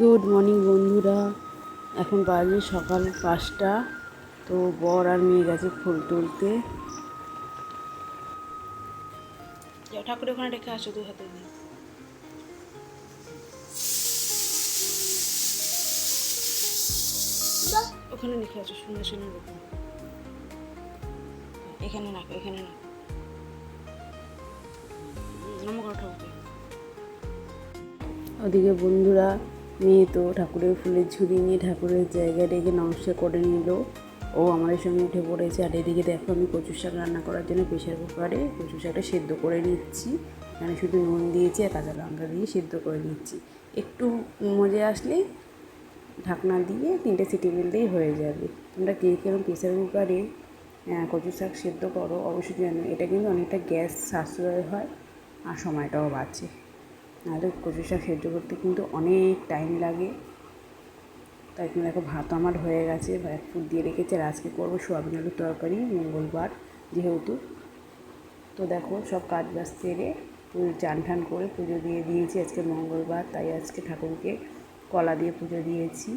Good morning বন্ধুরা। এখন বাজে সকাল পাঁচটা। তো বর আর মেয়ে গেছে ফুল তুলতে। ঠাকুর ওখানে রেখে আসো দু হাতে নিয়ে ওখানে রেখে আসো সুন্দর সুন্দর এখানে রাখো এখানে রাখো। ওদিকে বন্ধুরা মেয়ে তো ঠাকুরের ফুলের ঝুড়ি নিয়ে ঠাকুরের জায়গায় রেখে নমস্কার করে নিল। ও আমাদের সঙ্গে উঠে পড়েছে। আর এদিকে দেখো আমি কচু শাক রান্না করার জন্য প্রেশার কুকারে কচু শাকটা সেদ্ধ করে নিচ্ছি। এখানে শুধু নুন দিয়েছি আর কাঁচা লঙ্কা দিয়ে সেদ্ধ করে নিচ্ছি। একটু মজে আসলেই ঢাকনা দিয়ে তিনটে সিটি দিলেই হয়ে যাবে। তোমরা কে কেরম প্রেশার কুকারে কচু শাক সেদ্ধ করো, অবশ্যই জানো। এটা কিন্তু অনেকটা গ্যাস সাশ্রয় হয় আর সময়টাও বাঁচে। নাহলে কচু শাক সেদ্ধ করতে কিন্তু অনেক টাইম লাগে। তাই জন্য দেখো ভাত আমার হয়ে গেছে এক ফুট দিয়ে রেখেছে, আর আজকে করব সোয়াবিন আলুর তরকারি মঙ্গলবার যেহেতু। তো দেখো সব কাজ বাজ সেরে চান টান করে পুজো দিয়ে দিয়েছি, আজকে মঙ্গলবার, তাই আজকে ঠাকুরকে কলা দিয়ে পুজো দিয়েছি।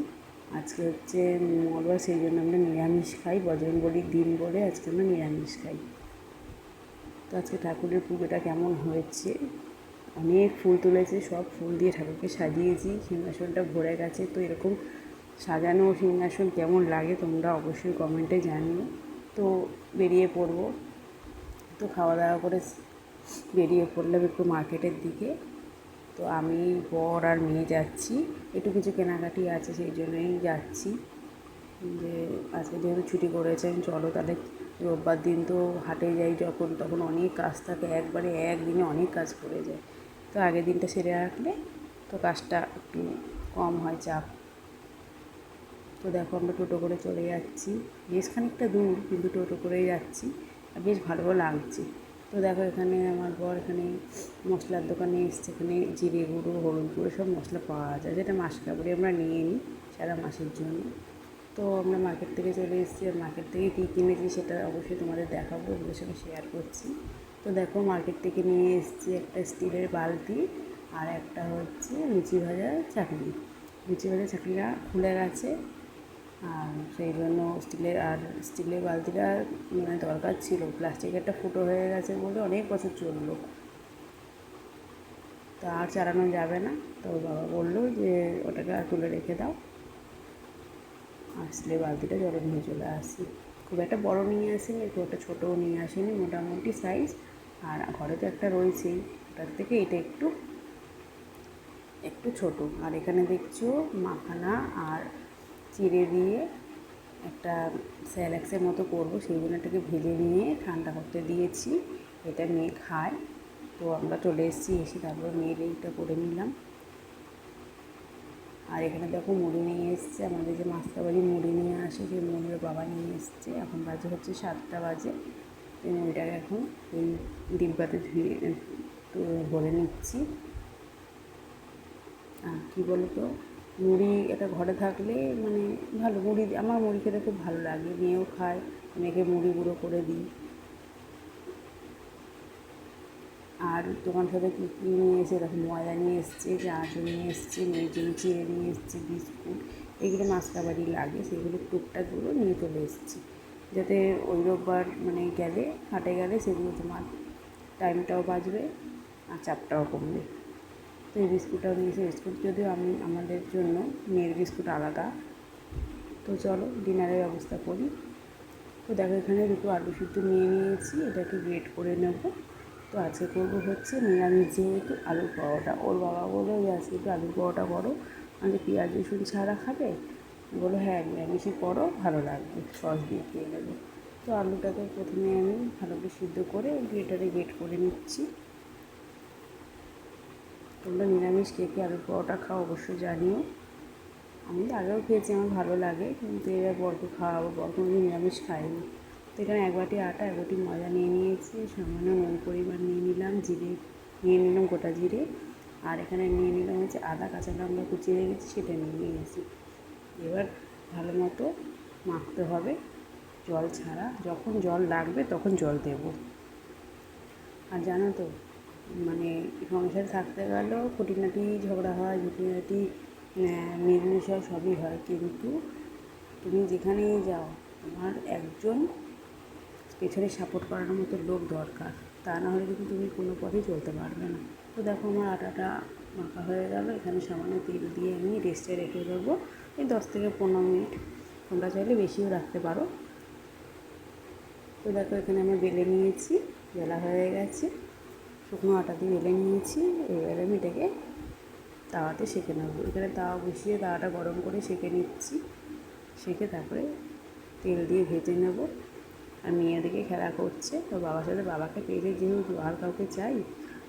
আজকে হচ্ছে মঙ্গলবার, সেই জন্য আমরা নিরামিষ খাই, বজরংবলির দিন বলে আজকে আমরা নিরামিষ খাই। তো আজকে ঠাকুরের পুজোটা কেমন হয়েছে? অনেক ফুল তুলেছে, সব ফুল দিয়ে ঠাকুরকে সাজিয়েছি, সিংহাসনটা ভরে গেছে। তো এরকম সাজানো সিংহাসন কেমন লাগে তোমরা অবশ্যই কমেন্টে জানিও। তো বেরিয়ে পড়ব। তো খাওয়া দাওয়া করে বেরিয়ে পড়লাম একটু মার্কেটের দিকে। তো আমি বর আর মেয়ে যাচ্ছি। একটু কিছু কেনাকাটি আছে, সেই জন্যই যাচ্ছি। যে আজকে যেহেতু ছুটি করেছেন চলো তাহলে রোববার দিন তো হাটে যাই যখন, তখন অনেক কাজ থাকে। একবারে একদিনে অনেক কাজ করে যায়। তো আগের দিনটা সেরে রাখলে তো কাজটা একটু কম হয় চাপ। তো দেখো আমরা টোটো করে চলে যাচ্ছি। বেশ খানিকটা দূর কিন্তু টোটো করেই যাচ্ছি। আর বেশ ভালোও লাগছে। তো দেখো এখানে আমার বর এখানে মশলার দোকানে এসছে। এখানে জিরে গুঁড়ো, হলুদ গুঁড়ো সব মশলা পাওয়া যায়। যেটা মাস কাপড়ে আমরা নিয়ে নিই সারা মাসের জন্য। তো আমরা মার্কেট থেকে চলে এসেছি। আর মার্কেট থেকে কী কিনেছি সেটা অবশ্যই তোমাদের দেখাবো ওগুলোর সঙ্গে শেয়ার করছি। তো দেখো মার্কেট থেকে নিয়ে এসেছি একটা স্টিলের বালতি আর একটা হচ্ছে লুচি ভাজার চাটনি। লুচি ভাজার চাটনিটা খুলে গেছে আর সেই জন্য স্টিলের আর স্টিলের বালতিটা মানে দরকার ছিল। প্লাস্টিকেরটা ফুটো হয়ে গেছে বলে অনেক বছর চলল। তা আর চালানো যাবে না। তো বাবা বলল যে ওটাকে আর তুলে রেখে দাও। আর স্টিলের বালতিটা জলে নিয়ে চলে আসি। খুব একটা বড় নিয়ে আসিনি, খুব একটা ছোটোও নিয়ে আসিনি, মোটামুটি সাইজ আর ঘরে তো একটা রয়েছেই, ওটার থেকে এটা একটু একটু ছোট। আর এখানে দেখছ মাখানা আর চিড়ে দিয়ে একটা স্যালাক্সের মতো করব, সেই জন্য এটাকে ভেজে নিয়ে ঠান্ডা করতে দিয়েছি। এটা মেয়ে খায়। তো আমরা চলে এসেছি, এসে তারপর মেয়ের এইটা করে নিলাম। আর এখানে দেখো মুড়ি নিয়ে এসছে, আমাদের যে মাস্তাবাড়ি মুড়ি নিয়ে আসে, সেই মুড়ির বাবা নিয়ে এসছে। এখন বাজে হচ্ছে সাতটা বাজে। এই মুড়িটাকে এখন এই ডিব্বাতে ধুয়ে ভরে নিচ্ছি। আর কী বলো তো মুড়ি এটা ঘরে থাকলে মানে ভালো, মুড়ি, আমার মুড়ি খেতে খুব ভালো লাগে। মেয়েও খায়, মেয়েকে মুড়ি গুঁড়ো করে দিই। আর দোকান থেকে কী কী নিয়ে এসে দেখো ময়দা নিয়ে এসছে চানাচুর নিয়ে এসছে মেয়ের জন্য চিড়ে নিয়ে এসছে, বিস্কুট, এগুলো মাসকাবাড়ি লাগে, সেগুলো টুকটাকগুলো নিয়ে চলে এসেছি। যাতে ওই রোববার মানে গেলে, হাটে গেলে সেগুলো তোমার টাইমটাও বাঁচবে আর চাপটাও কমবে। তো এই বিস্কুটটাও নিয়েছি বিস্কুট যদিও আমি, আমাদের জন্য মেয়ের বিস্কুট আলাদা। তো চলো ডিনারের ব্যবস্থা করি। তো দেখো এখানে দুটো আলু সিদ্ধ নিয়ে নিয়েছি, এটাকে গ্রেট করে নেব। তো আজকে করব হচ্ছে নিরামিষ যেহেতু আলুর পরোটা। ওর বাবা বলল যে আজকে একটু আলুর পরোটা করো। আমাদের পেঁয়াজ, রসুন ছাড়া খাবে? বলো হ্যাঁ নিরামিষই করো, ভালো লাগবে, সস দিয়ে খেয়ে নেবে। তো আলুটাকে প্রথমে আমি ভালো করে সিদ্ধ করে গ্রেটারে গ্রেট করে নিচ্ছি। তোমরা নিরামিষ কে কে আলুর পরোটা খাও অবশ্যই জানিও। আমি আগেও খেয়েছি, আমার ভালো লাগে, কিন্তু এবার বরকে খাওয়াবো বর কোনোদিন নিরামিষ খায়নি তো এখানে এক বাটি আটা, এক বাটি ময়দা নিয়ে নিয়েছি, সামান্য নুন পরিমাণ নিয়ে নিলাম, জিরে নিয়ে নিলাম গোটা জিরে, আর এখানে নিয়ে নিলাম হচ্ছে আদা, কাঁচা লঙ্কা কুচিয়ে রেখেছি, সেটা নিয়ে নিয়েছি। এবার ভালো মতো মাখতে হবে, জল ছাড়া, যখন জল লাগবে তখন জল দেব। আর জানো তো মানে সংসারে থাকতে গেলেও খুঁটিনাটি ঝগড়া হয়, খুঁটিনাটি মিলেমিশে সবই হয়, কিন্তু তুমি যেখানেই যাও, তোমার একজন পেছনে সাপোর্ট করার মতো লোক দরকার। তা না হলে কিন্তু তুমি কোনো পথেই চলতে পারবে না। তো দেখো আমার আটাটা মাখা হয়ে গেল। এখানে সামান্য তেল দিয়ে আমি রেস্টে রেখে দেবো। এই দশ থেকে পনেরো মিনিট তোমরা চাইলে বেশিও রাখতে পারো। তো দেখো এখানে আমি বেলে নিয়েছি। বেলা হয়ে গেছে। শুকনো আটা দিয়ে বেলে নিয়েছি। এবারে আমি এটাকে তাওয়াতে সেঁকে নেব। এখানে তাওয়া বসিয়ে তাওয়াটা গরম করে সেঁকে নিচ্ছি। সেঁকে তারপরে তেল দিয়ে ভেজে নেব। আর মেয়ে খেলা করছে। তো বাবার সাথে বাবাকে পেয়েছে যেহেতু আর কাউকে চাই,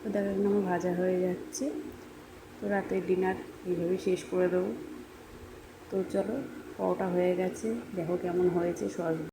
তো দেখা গেল আমার ভাজা হয়ে যাচ্ছে। তো রাতের ডিনার এইভাবে শেষ করে দেবো। তো চলো, পরোটা হয়ে গেছে। দেখো কেমন হয়েছে সস